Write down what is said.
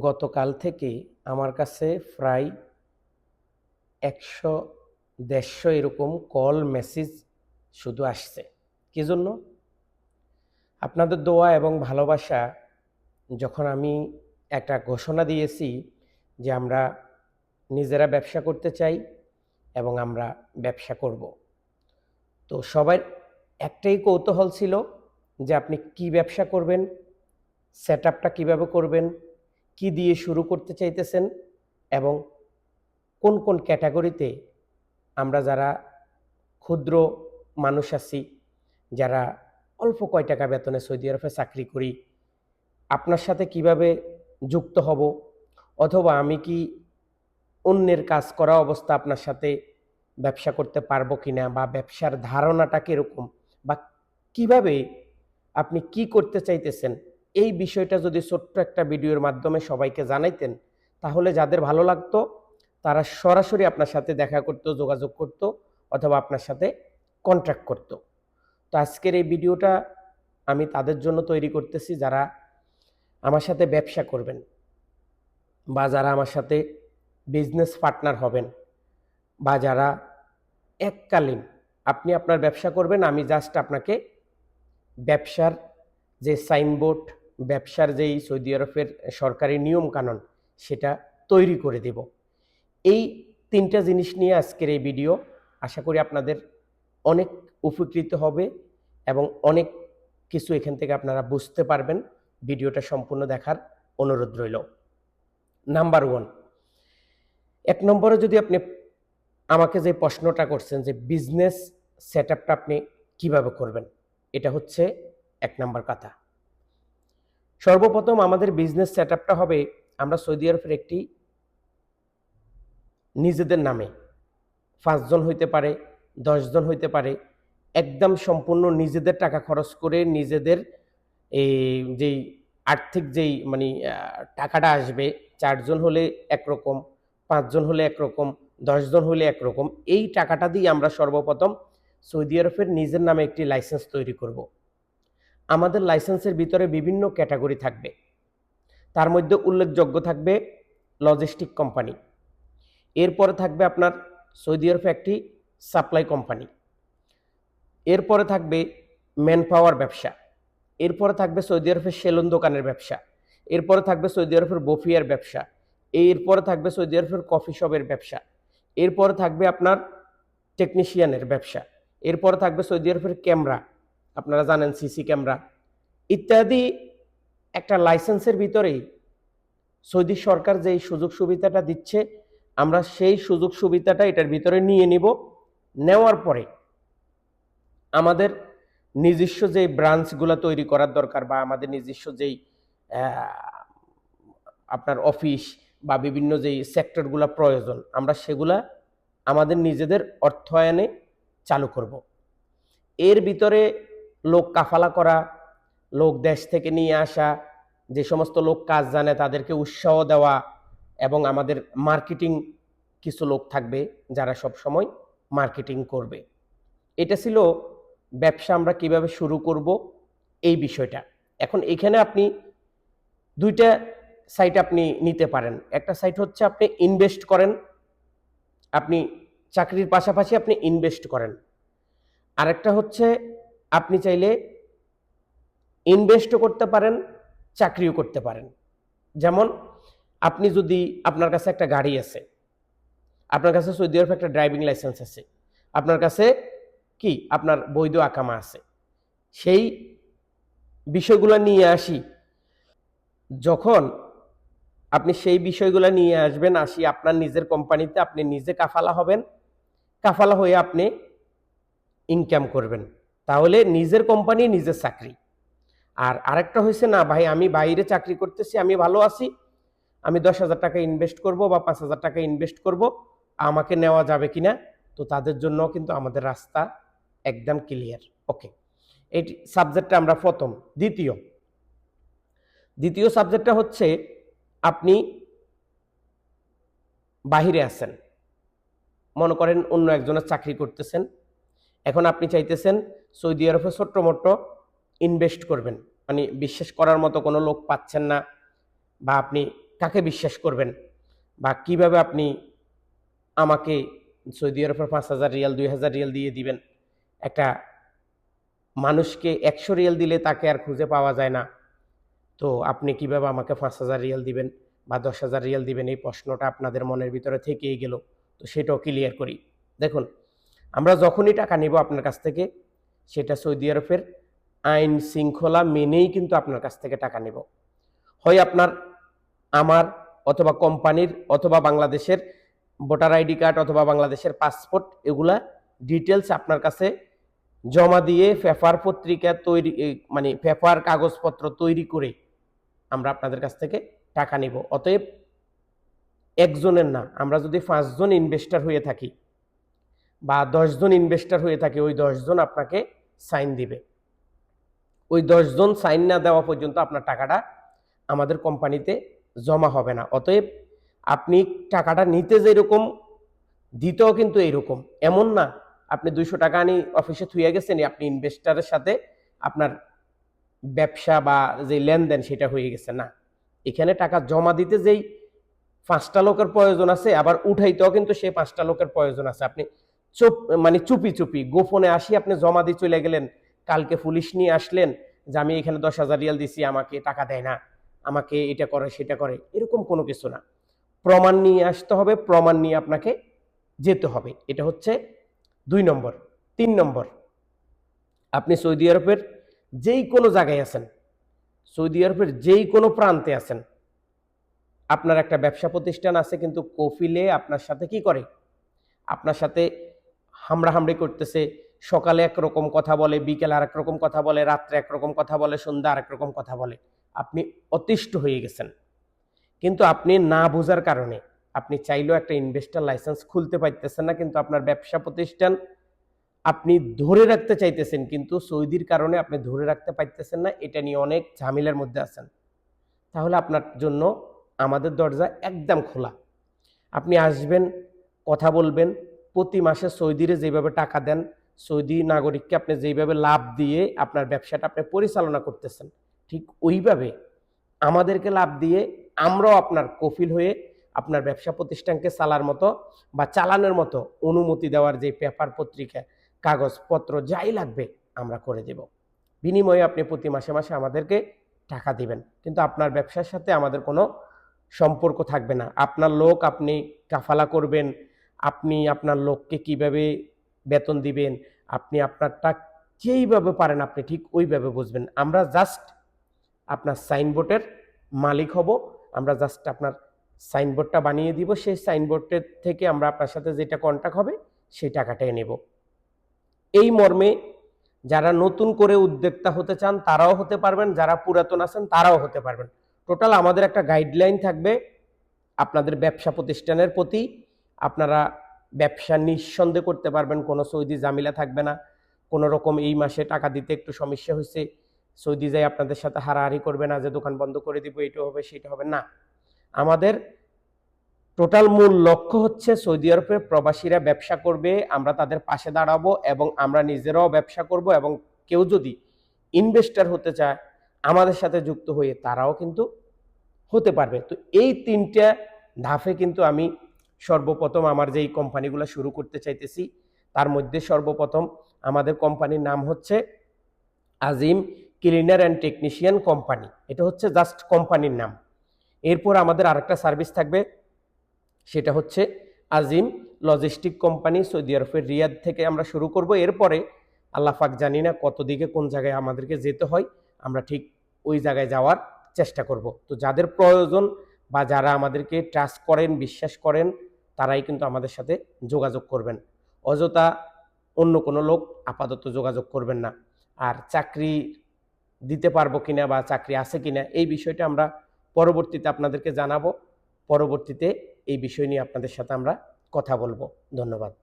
গতকাল থেকে আমার কাছে প্রায় একশো দেড়শো এরকম কল মেসেজ শুধু আসছে। কি জন্য? আপনাদের দোয়া এবং ভালোবাসা যখন আমি একটা ঘোষণা দিয়েছি যে আমরা নিজেরা ব্যবসা করতে চাই এবং আমরা ব্যবসা করব। তো সবার একটাই কৌতূহল ছিল যে আপনি কি ব্যবসা করবেন সেট আপটা কীভাবে করবেন কি দিয়ে শুরু করতে চাইতেছেন এবং কোন কোন ক্যাটাগরিতে আমরা যারা ক্ষুদ্র মানুষ আছি, যারা অল্প কয় টাকা বেতনে সৌদি আরবে চাকরি করি, আপনার সাথে কীভাবে যুক্ত হব অথবা আমি কি অন্যের কাজ করা অবস্থা আপনার সাথে ব্যবসা করতে পারব কিনা বা ব্যবসার ধারণাটা কীরকম বা কীভাবে আপনি কি করতে চাইতেছেন এই বিষয়টা যদি ছোট্ট একটা ভিডিওর মাধ্যমে সবাইকে জানাইতেন, তাহলে যাদের ভালো লাগতো, তারা সরাসরি আপনার সাথে দেখা করতো, যোগাযোগ করতো, অথবা আপনার সাথে কন্ট্যাক্ট করতো। তো আজকের এই ভিডিওটা আমি তাদের জন্য তৈরি করতেছি, যারা আমার সাথে ব্যবসা করবেন বা যারা আমার সাথে বিজনেস পার্টনার হবেন বা যারা এককালীন আপনি আপনার ব্যবসা করবেন, আমি জাস্ট আপনাকে ব্যবসার যে সাইনবোর্ড ব্যবসার যেই সৌদি আরবের সরকারি নিয়ম কানুন সেটা তৈরি করে দেব। এই তিনটা জিনিস নিয়ে আজকের এই ভিডিও আশা করি আপনাদের অনেক উপকৃত হবে এবং অনেক কিছু এখান থেকে আপনারা বুঝতে পারবেন। ভিডিওটা সম্পূর্ণ দেখার অনুরোধ রইল। নাম্বার ওয়ান এক নম্বরে যদি আপনি আমাকে যে প্রশ্নটা করছেন যে বিজনেস সেট আপনি কীভাবে করবেন, এটা হচ্ছে এক নম্বর কথা। সর্বপ্রথম আমাদের বিজনেস সেট হবে আমরা সৌদি আরবের একটি নিজেদের নামে পাঁচজন হইতে পারে, দশজন হইতে পারে, একদম সম্পূর্ণ নিজেদের টাকা খরচ করে নিজেদের এই যেই আর্থিক যেই মানে টাকাটা আসবে, চারজন হলে একরকম, পাঁচজন হলে একরকম, দশজন হলে একরকম, এই টাকাটা দিয়ে আমরা সর্বপ্রথম সৌদি আরবের নিজের নামে একটি লাইসেন্স তৈরি করব। আমাদের লাইসেন্সের ভিতরে বিভিন্ন ক্যাটাগরি থাকবে। তার মধ্যে উল্লেখযোগ্য থাকবে লজিস্টিক কোম্পানি এরপরে থাকবে আপনার সৌদি আরবে একটি সাপ্লাই কোম্পানি এরপরে থাকবে ম্যান পাওয়ার ব্যবসা, এরপরে থাকবে সৌদি আরবের সেলুন দোকানের ব্যবসা, এরপরে থাকবে সৌদি আরবের বফিয়ার ব্যবসা, এরপরে থাকবে সৌদি আরবের কফি শপের ব্যবসা, এরপরে থাকবে আপনার টেকনিশিয়ানের ব্যবসা, এরপরে থাকবে সৌদি আরবের ক্যামেরা আপনারা জানেন সিসি ক্যামেরা। ইত্যাদি একটা লাইসেন্সের ভিতরেই সৌদি সরকার যেই সুযোগ সুবিধাটা দিচ্ছে, আমরা সেই সুযোগ সুবিধাটা এটার ভিতরে নিয়ে নিব। নেওয়ার পরে আমাদের নিজস্ব যেই ব্রাঞ্চগুলো তৈরি করার দরকার বা আমাদের নিজস্ব যেই আপনার অফিস বা বিভিন্ন যেই সেক্টরগুলো প্রয়োজন, আমরা সেগুলা আমাদের নিজেদের অর্থায়নে চালু করব। এর ভিতরে লোক কাফালা করা, লোক দেশ থেকে নিয়ে আসা, যে সমস্ত লোক কাজ জানে তাদেরকে উৎসাহ দেওয়া এবং আমাদের মার্কেটিং কিছু লোক থাকবে যারা সব সময় মার্কেটিং করবে। এটা ছিল ব্যবসা আমরা কীভাবে শুরু করব এই বিষয়টা। এখন এখানে আপনি দুইটা সাইট আপনি নিতে পারেন। একটা সাইট হচ্ছে আপনি ইনভেস্ট করেন, আপনি চাকরির পাশাপাশি আপনি ইনভেস্ট করেন। আরেকটা হচ্ছে আপনি চাইলে ইনভেস্টও করতে পারেন, চাকরিও করতে পারেন। যেমন আপনি যদি আপনার কাছে একটা গাড়ি আছে, আপনার কাছে সৌদি আরবে একটা ড্রাইভিং লাইসেন্স আছে, আপনার কাছে কি? আপনার বৈধ আকামা আছে। সেই বিষয়গুলো নিয়ে আসি। যখন আপনি সেই বিষয়গুলো নিয়ে আসবেন, আসি আপনার নিজের কোম্পানিতে আপনি নিজে কাফালা হবেন, কাফালা হয়ে আপনি ইনকাম করবেন। তাহলে নিজের কোম্পানি নিজের চাকরি। আর আরেকটা হয়েছে না, ভাই, আমি বাইরে চাকরি করতেছি, আমি ভালো আছি, আমি দশ হাজার টাকা ইনভেস্ট করব বা পাঁচ হাজার টাকা ইনভেস্ট করব, আমাকে নেওয়া যাবে কিনা, তো তাদের জন্য কিন্তু আমাদের রাস্তা একদম ক্লিয়ার ওকে এই সাবজেক্টটা আমরা প্রথম। দ্বিতীয়। দ্বিতীয় সাবজেক্টটা হচ্ছে, আপনি বাহিরে আছেন। মনে করেন অন্য একজনের চাকরি করতেছেন এখন আপনি চাইতেছেন সৌদি আরবে ছোট্ট মোট্ট ইনভেস্ট করবেন। মানে বিশ্বাস করার মতো কোনো লোক পাচ্ছেন না বা আপনি কাকে বিশ্বাস করবেন বা কীভাবে আপনি আমাকে সৌদি আরবের পাঁচ হাজার রিয়াল, দুই হাজার রিয়াল দিয়ে দিবেন? একটা মানুষকে একশো রিয়াল দিলে তাকে আর খুঁজে পাওয়া যায় না। তো আপনি কীভাবে আমাকে পাঁচ হাজার রিয়াল দিবেন বা দশ হাজার রিয়াল দিবেন? এই প্রশ্নটা আপনাদের মনের ভিতরে থেকেই গেল। তো সেটাও ক্লিয়ার করি। দেখুন আমরা যখনই টাকা নিব আপনার কাছ থেকে, সেটা সৌদি আরবের আইন শৃঙ্খলা মেনেই কিন্তু আপনার কাছ থেকে টাকা নেব। হয় আপনার, আমার অথবা কোম্পানির অথবা বাংলাদেশের ভোটার আইডি কার্ড অথবা বাংলাদেশের পাসপোর্ট, এগুলা ডিটেলস আপনার কাছে জমা দিয়ে পেপার পত্রিকা তৈরি মানে পেপার, কাগজপত্র তৈরি করে আমরা আপনাদের কাছ থেকে টাকা নিব। অতএব একজনের না, আমরা যদি পাঁচজন ইনভেস্টর হয়ে থাকি বা দশজন ইনভেস্টার হয়ে থাকে, ওই দশজন আপনাকে সাইন দিবে। ওই দশজন সাইন না দেওয়া পর্যন্ত আপনার টাকাটা আমাদের কোম্পানিতে জমা হবে না। অতএব আপনি টাকাটা নিতে যেরকম, দিতেও কিন্তু এইরকম। এমন না, আপনি দুইশো টাকা আনি অফিসে থুয়ে গেছেন, আপনি ইনভেস্টারের সাথে আপনার ব্যবসা বা যে লেনদেন সেটা হয়ে গেছে। না, এখানে টাকা জমা দিতে যেই পাঁচটা লোকের প্রয়োজন আছে, আবার উঠাইতেও কিন্তু সেই পাঁচটা লোকের প্রয়োজন আছে। আপনি চুপ মানে চুপি চুপি, গোপনে আসি, আপনি জমা দিয়ে চলে গেলেন, কালকে পুলিশ নিয়ে আসলেন যে আমি এখানে দশ হাজার রিয়াল দিছি, আমাকে টাকা দেয় না, আমাকে এটা করে, সেটা করে, এরকম কোনো কিছু না। প্রমাণ নিয়ে আসতে হবে, প্রমাণ নিয়ে আপনাকে যেতে হবে। এটা হচ্ছে দুই নম্বর। তিন নম্বর, আপনি সৌদি আরবের যেই কোনো জায়গায় আছেন, সৌদি আরবের যেই কোনো প্রান্তে আছেন, আপনার একটা ব্যবসা প্রতিষ্ঠান আছে, কিন্তু কফিলে আপনার সাথে কি করে? আপনার সাথে হামড়াহামড়ি করতেছে, সকালে একরকম কথা বলে, বিকেলে আরেক রকম কথা বলে, রাত্রে একরকম কথা বলে, সন্ধ্যা আরেক রকম কথা বলে। আপনি অতিষ্ঠ হয়ে গেছেন। কিন্তু আপনি না বোঝার কারণে আপনি চাইলেও একটা ইনভেস্টার লাইসেন্স খুলতে পারতেছেন না, কিন্তু আপনার ব্যবসা প্রতিষ্ঠান আপনি ধরে রাখতে চাইতেছেন, কিন্তু সৌদির কারণে আপনি ধরে রাখতে পারতেছেন না, এটা নিয়ে অনেক ঝামেলার মধ্যে আছেন। তাহলে আপনার জন্য আমাদের দরজা একদম খোলা। আপনি আসবেন, কথা বলবেন প্রতি মাসে সৌদিরে যেভাবে টাকা দেন, সৌদি নাগরিককে আপনি যেভাবে লাভ দিয়ে আপনার ব্যবসাটা আপনি পরিচালনা করতেছেন, ঠিক ওইভাবে আমাদেরকে লাভ দিয়ে আমরাও আপনার কফিল হয়ে আপনার ব্যবসা প্রতিষ্ঠানকে চালার মতো বা চালানোর মতো অনুমতি দেওয়ার যে পেপার, পত্রিকা, কাগজপত্র যাই লাগবে আমরা করে দেব। বিনিময়ে আপনি প্রতি মাসে মাসে আমাদেরকে টাকা দিবেন। কিন্তু আপনার ব্যবসার সাথে আমাদের কোনো সম্পর্ক থাকবে না। আপনার লোক আপনি কাফালা করবেন আপনি আপনার লোককে কীভাবে বেতন দিবেন, আপনি আপনারটা যেইভাবে পারেন আপনি ঠিক ওইভাবে বুঝবেন। আমরা জাস্ট আপনার সাইনবোর্ডের মালিক হব, আমরা জাস্ট আপনার সাইনবোর্ডটা বানিয়ে দিব, সেই সাইনবোর্ডের থেকে আমরা আপনার সাথে যেটা কন্ট্যাক্ট হবে, সেই টাকাটাই নেব। এই মর্মে যারা নতুন করে উদ্যোক্তা হতে চান, তারাও হতে পারবেন, যারা পুরাতন আছেন, তারাও হতে পারবেন। টোটাল আমাদের একটা গাইডলাইন থাকবে, আপনাদের ব্যবসা প্রতিষ্ঠানের প্রতি আপনারা ব্যবসা নিঃসন্দেহ করতে পারবেন, কোনো সৌদি জামিলা থাকবে না। কোনো রকম এই মাসে টাকা দিতে একটু সমস্যা হয়েছে। সৌদি যাই আপনাদের সাথে হারাহারি করবে না, যে দোকান বন্ধ করে দিব এটা হবে, সেটা হবে, না। আমাদের টোটাল মূল লক্ষ্য হচ্ছে সৌদি আরবে প্রবাসীরা ব্যবসা করবে, আমরা তাদের পাশে দাঁড়াবো এবং আমরা নিজেরাও ব্যবসা করব এবং কেউ যদি ইনভেস্টার হতে চায়, আমাদের সাথে যুক্ত হয়ে তারাও কিন্তু হতে পারবে। তো এই তিনটা ধাপে কিন্তু আমি সর্বপ্রথম আমার যেই কোম্পানিগুলো শুরু করতে চাইতেছি, তার মধ্যে সর্বপ্রথম আমাদের কোম্পানির নাম হচ্ছে Azim cleaner and technician company. এটা হচ্ছে জাস্ট কোম্পানির নাম। এরপর আমাদের আরেকটা সার্ভিস থাকবে, সেটা হচ্ছে আজিম লজিস্টিক কোম্পানি সৌদি আরবের রিয়াদ থেকে আমরা শুরু করব। এরপরে আল্লাহ পাক জানি না কত দিকে কোন জায়গায় আমাদেরকে যেতে হয়, আমরা ঠিক ওই জায়গায় যাওয়ার চেষ্টা করব। তো যাদের প্রয়োজন বা যারা আমাদেরকে ট্রাস্ট করেন, বিশ্বাস করেন তারাই কিন্তু আমাদের সাথে যোগাযোগ করবেন। অযথা অন্য কোনো লোক আপাতত যোগাযোগ করবেন না। আর চাকরি দিতে পারব কিনা বা চাকরি আছে কিনা, এই বিষয়টা আমরা পরবর্তীতে আপনাদেরকে জানাব। পরবর্তীতে এই বিষয় নিয়ে আপনাদের সাথে আমরা কথা বলব। ধন্যবাদ।